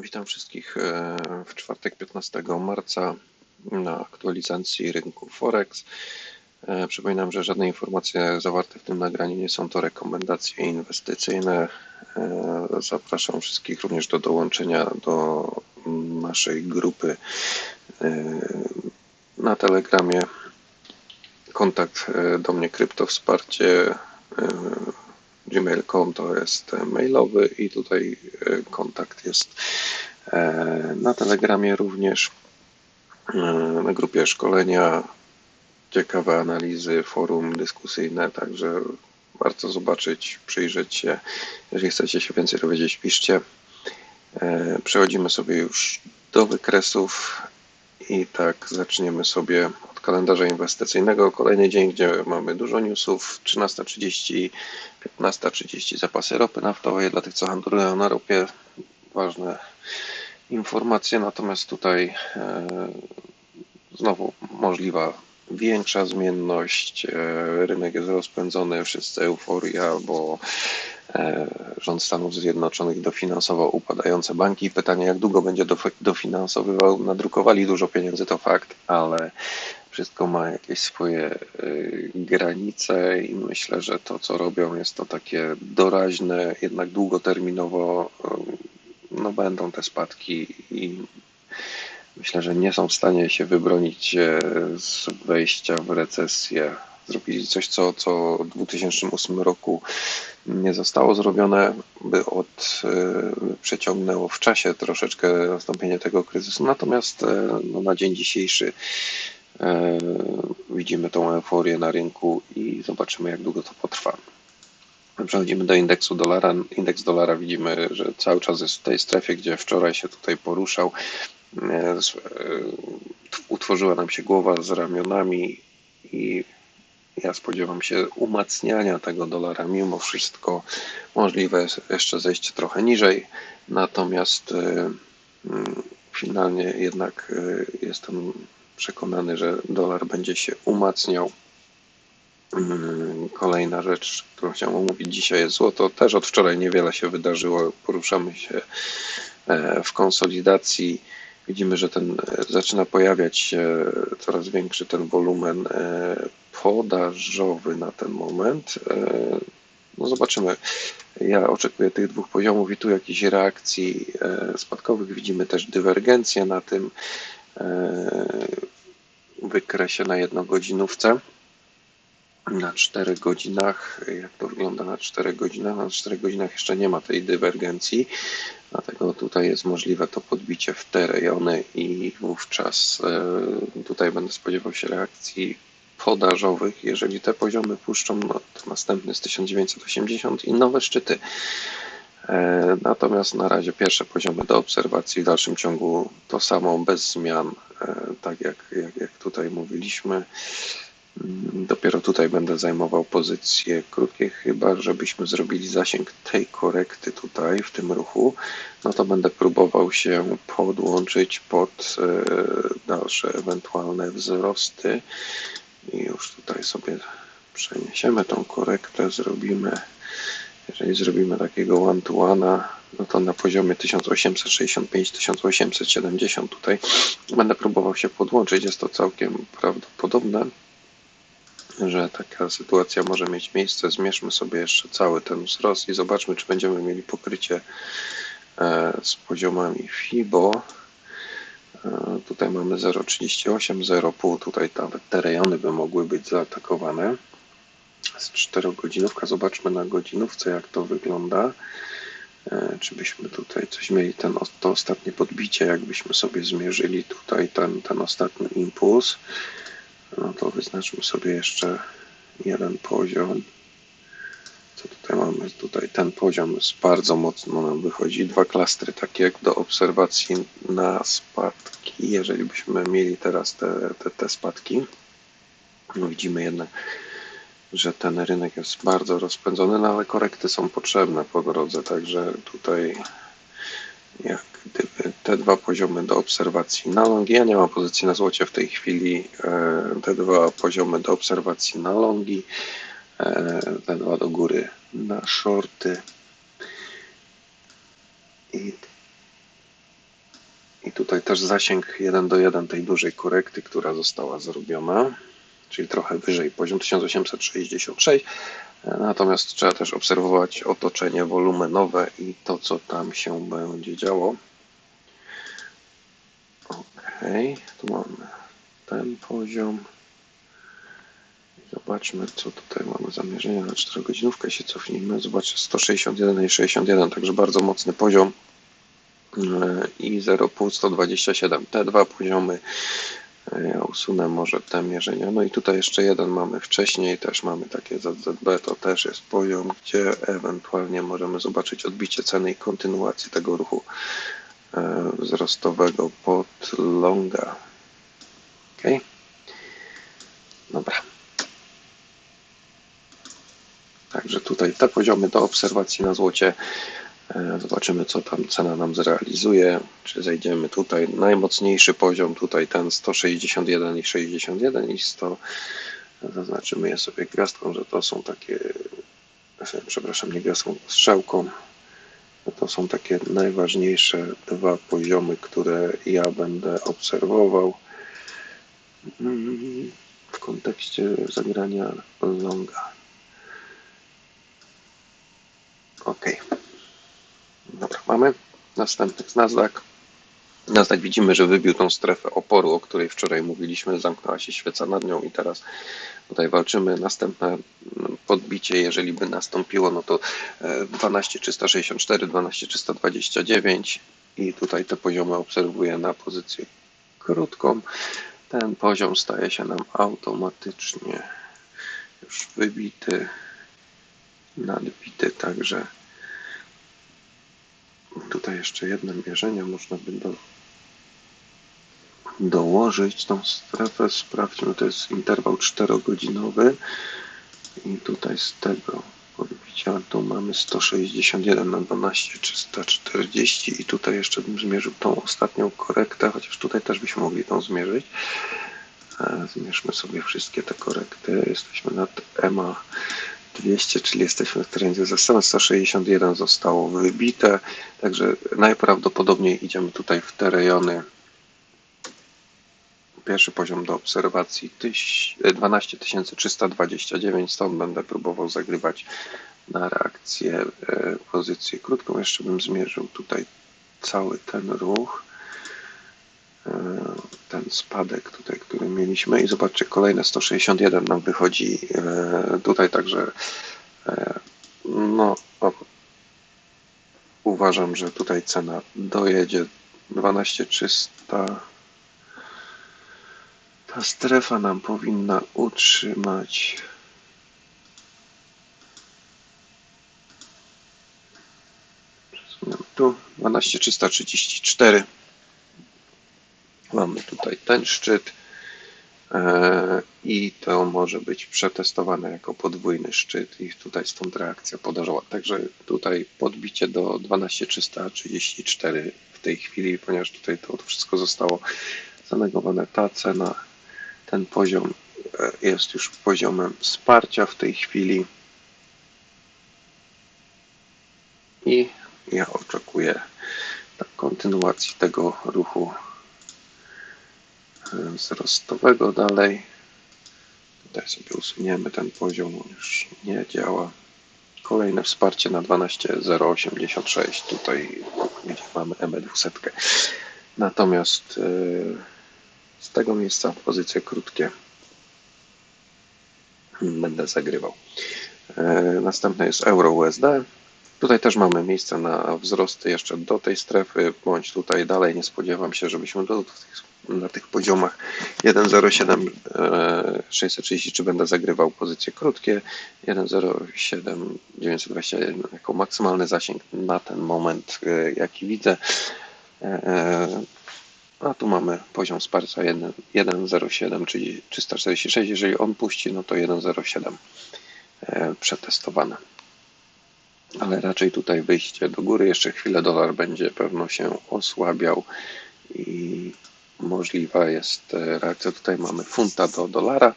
Witam wszystkich e, w czwartek 15 marca na aktualizacji rynku Forex. E, przypominam, że żadne informacje zawarte w tym nagraniu nie są to rekomendacje inwestycyjne. E, zapraszam wszystkich również do dołączenia do naszej grupy na Telegramie. Kontakt do mnie krypto wsparcie gmail.com to jest mailowy i tutaj e, kontakt jest e, na Telegramie również, e, na grupie szkolenia, ciekawe analizy, forum dyskusyjne, także warto zobaczyć, przyjrzeć się. Jeżeli chcecie się więcej dowiedzieć, piszcie. Przechodzimy sobie już do wykresów i tak zaczniemy sobie kalendarza inwestycyjnego. Kolejny dzień, gdzie mamy dużo newsów. 13.30, 15.30 zapasy ropy naftowej. Dla tych, co handlują na ropie, ważne informacje. Natomiast tutaj e, znowu możliwa większa zmienność. E, rynek jest rozpędzony, wszyscy euforia, bo e, rząd Stanów Zjednoczonych dofinansował upadające banki. Pytanie, jak długo będzie dofinansowywał? Nadrukowali dużo pieniędzy, to fakt, ale wszystko ma jakieś swoje y, granice i myślę, że to, co robią, jest to takie doraźne, jednak długoterminowo y, no, będą te spadki i myślę, że nie są w stanie się wybronić e, z wejścia w recesję. Zrobili coś, co, co w 2008 roku nie zostało zrobione, by od, y, przeciągnęło w czasie troszeczkę nastąpienie tego kryzysu. Natomiast no, na dzień dzisiejszy widzimy tą euforię na rynku i zobaczymy, jak długo to potrwa. Przechodzimy do indeksu dolara. Indeks dolara widzimy, że cały czas jest w tej strefie, gdzie wczoraj się tutaj poruszał. E, e, utworzyła nam się głowa z ramionami i ja spodziewam się umacniania tego dolara. Mimo wszystko możliwe jest jeszcze zejście trochę niżej, natomiast finalnie jednak jestem przekonany, że dolar będzie się umacniał. Mm, kolejna rzecz, którą chciałem omówić dzisiaj jest złoto. Też od wczoraj niewiele się wydarzyło. Poruszamy się e, w konsolidacji. Widzimy, że ten e, zaczyna pojawiać się coraz większy ten wolumen e, podażowy na ten moment. No zobaczymy. Ja oczekuję tych dwóch poziomów i tu jakichś reakcji spadkowych. Widzimy też dywergencję na tym wykresie na jednogodzinówce na 4 godzinach. Jak to wygląda na 4 godzinach? Na 4 godzinach jeszcze nie ma tej dywergencji, dlatego tutaj jest możliwe to podbicie w te rejony i wówczas e, tutaj będę spodziewał się reakcji podażowych. Jeżeli te poziomy puszczą, no to następny jest 1980 i nowe szczyty. E, natomiast na razie pierwsze poziomy do obserwacji w dalszym ciągu to samo bez zmian, e, tak jak, jak, jak tutaj mówiliśmy. Mm, dopiero tutaj będę zajmował pozycję krótkie, chyba żebyśmy zrobili zasięg tej korekty tutaj w tym ruchu, no to będę próbował się podłączyć pod e, dalsze ewentualne wzrosty. I już tutaj sobie przeniesiemy tą korektę, zrobimy jeżeli zrobimy takiego one-to-one'a, no to na poziomie 1865-1870 tutaj będę próbował się podłączyć. Jest to całkiem prawdopodobne, że taka sytuacja może mieć miejsce. Zmierzmy sobie jeszcze cały ten wzrost i zobaczmy, czy będziemy mieli pokrycie e, z poziomami FIBO. E, tutaj mamy 0,38, 0,5. Tutaj nawet te rejony by mogły być zaatakowane z 4 godzinówka. Zobaczmy na godzinówce, jak to wygląda. E, czy byśmy tutaj coś mieli, ten, to ostatnie podbicie, jakbyśmy sobie zmierzyli tutaj ten, ten ostatni impuls, no to wyznaczmy sobie jeszcze jeden poziom. Co tutaj mamy? Tutaj ten poziom jest bardzo mocno nam wychodzi. Dwa klastry takie jak do obserwacji na spadki. Jeżeli byśmy mieli teraz te, te, te spadki, no widzimy jednak że ten rynek jest bardzo rozpędzony, no ale korekty są potrzebne po drodze, także tutaj jak gdyby te dwa poziomy do obserwacji na longi, ja nie mam pozycji na złocie w tej chwili, e, te dwa poziomy do obserwacji na longi, e, te dwa do góry na shorty. I I tutaj też zasięg 1 do 1 tej dużej korekty, która została zrobiona, czyli trochę wyżej, poziom 1866. Natomiast trzeba też obserwować otoczenie wolumenowe i to, co tam się będzie działo. Ok, tu mamy ten poziom. Zobaczmy, co tutaj mamy zamierzenia na 4 godzinówkę. Się cofnijmy. Zobaczcie, 161 i 61, także bardzo mocny poziom. I 0,5 127. Te dwa poziomy ja usunę może te mierzenia. No i tutaj jeszcze jeden mamy wcześniej, też mamy takie ZZB, to też jest poziom, gdzie ewentualnie możemy zobaczyć odbicie ceny i kontynuację tego ruchu e, wzrostowego pod longa. Ok. Dobra. Także tutaj te poziomy do obserwacji na złocie. E, zobaczymy, co tam cena nam zrealizuje. Czy zejdziemy tutaj. Najmocniejszy poziom tutaj ten 161 i 61 i 100. Zaznaczymy je sobie gwiazdką, że to są takie, przepraszam, nie gwiazdką, strzałką. To są takie najważniejsze dwa poziomy, które ja będę obserwował w kontekście zagrania longa. OK. Dobra, mamy. Następny z Nasdaq. Nasdaq widzimy, że wybił tą strefę oporu, o której wczoraj mówiliśmy. Zamknęła się świeca nad nią i teraz tutaj walczymy. Następne podbicie, jeżeli by nastąpiło, no to 12364, 12329 i tutaj te poziomy obserwuję na pozycję krótką. Ten poziom staje się nam automatycznie już wybity, nadbity, także Tutaj jeszcze jedno mierzenie można by do, dołożyć tą strefę. Sprawdźmy, to jest interwał 4-godzinowy i tutaj z tego podbicia tu mamy 161 na 12 340 i tutaj jeszcze bym zmierzył tą ostatnią korektę, chociaż tutaj też byśmy mogli tą zmierzyć. E, zmierzmy sobie wszystkie te korekty. Jesteśmy nad EMA 200, czyli jesteśmy w trendzie ze 161 zostało wybite, także najprawdopodobniej idziemy tutaj w te rejony. Pierwszy poziom do obserwacji 12329, stąd będę próbował zagrywać na reakcję e, pozycję krótką. Jeszcze bym zmierzył tutaj cały ten ruch. Spadek tutaj, który mieliśmy. I zobaczcie, kolejne 161 nam wychodzi e, tutaj, także e, no uważam, że tutaj cena dojedzie. 12300 ta strefa nam powinna utrzymać. Tu. 12334 Mamy tutaj ten szczyt e, i to może być przetestowane jako podwójny szczyt i tutaj stąd reakcja podążała. Także tutaj podbicie do 12334 w tej chwili, ponieważ tutaj to wszystko zostało zanegowane. Ta cena, ten poziom e, jest już poziomem wsparcia w tej chwili i ja oczekuję kontynuacji tego ruchu wzrostowego dalej. Tutaj sobie usuniemy ten poziom, on już nie działa. Kolejne wsparcie na 12.086, tutaj gdzie mamy M200. Natomiast y, z tego miejsca pozycje krótkie będę zagrywał. Y, następne jest Euro USD. Tutaj też mamy miejsce na wzrosty jeszcze do tej strefy, bądź tutaj dalej. Nie spodziewam się, żebyśmy do na tych poziomach 1.07 633 będę zagrywał pozycje krótkie, 1.07 921 jako maksymalny zasięg na ten moment e, jaki widzę. E, e, a tu mamy poziom wsparcia 1.07, czyli 346. Jeżeli on puści, no to 1.07 przetestowane. Ale raczej tutaj wyjście do góry. Jeszcze chwilę dolar będzie pewno się osłabiał i możliwa jest e, reakcja. Tutaj mamy funta do dolara.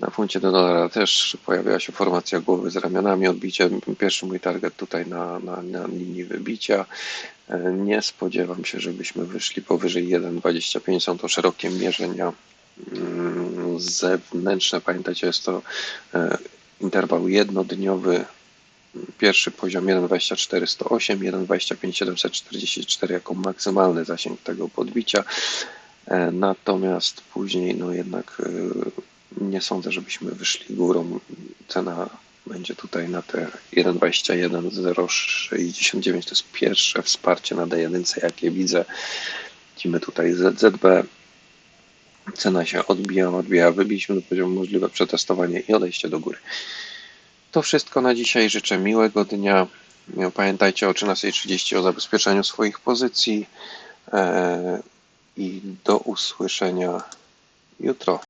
Na funcie do dolara też pojawiła się formacja głowy z ramionami, odbicie. Pierwszy mój target tutaj na, na, na linii wybicia. E, Nie spodziewam się, żebyśmy wyszli powyżej 1,25. Są to szerokie mierzenia mm, zewnętrzne. Pamiętajcie, jest to e, interwał jednodniowy. Pierwszy poziom 1,24108, 1,25744 jako maksymalny zasięg tego podbicia. E, Natomiast później, no jednak e, nie sądzę, żebyśmy wyszli górą. Cena będzie tutaj na te 1,21069. To jest pierwsze wsparcie na D1, jakie widzę. Widzimy tutaj ZZB. Cena się odbija, odbija. Wybiliśmy do poziomu możliwe przetestowanie i odejście do góry. To wszystko na dzisiaj. Życzę miłego dnia. Pamiętajcie o 13.30 o zabezpieczeniu swoich pozycji. E, I do usłyszenia jutro.